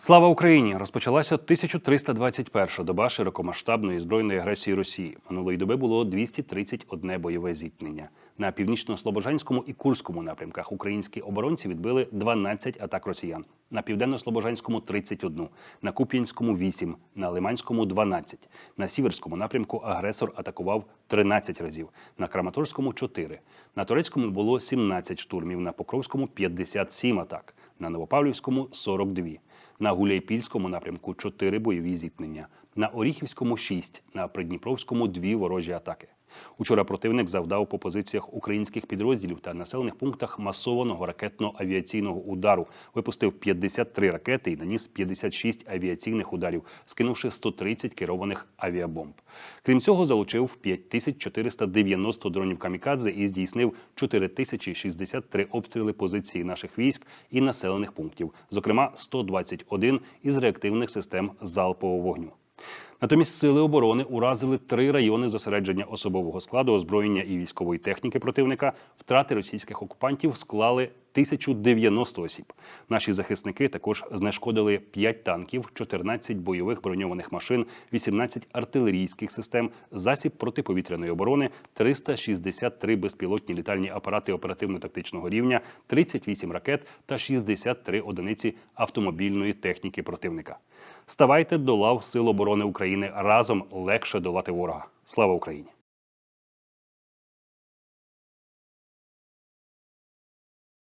Слава Україні! Розпочалася 1321 доба широкомасштабної збройної агресії Росії. Минулої доби було 231 бойове зіткнення. На північно-слобожанському і Курському напрямках українські оборонці відбили 12 атак росіян. На південно-слобожанському 31, на Куп'янському 8, на Лиманському 12. На сіверському напрямку агресор атакував 13 разів, на Краматорському 4. На Турецькому було 17 штурмів, на Покровському 57 атак, на Новопавлівському 42. На Гуляйпільському напрямку 4 бойові зіткнення, на Оріхівському 6, на Придніпровському 2 ворожі атаки. Учора противник завдав по позиціях українських підрозділів та населених пунктах масованого ракетно-авіаційного удару, випустив 53 ракети і наніс 56 авіаційних ударів, скинувши 130 керованих авіабомб. Крім цього, залучив 5490 дронів камікадзе і здійснив 4063 обстріли позиції наших військ і населених пунктів, зокрема 121 із реактивних систем залпового вогню. Натомість сили оборони уразили три райони зосередження особового складу, озброєння і військової техніки противника. Втрати російських окупантів склали 1090 осіб. Наші захисники також знешкодили 5 танків, 14 бойових броньованих машин, 18 артилерійських систем, засіб протиповітряної оборони, 363 безпілотні літальні апарати оперативно-тактичного рівня, 38 ракет та 63 одиниці автомобільної техніки противника. Ставайте до лав Сил оборони України разом легше долати ворога. Слава Україні!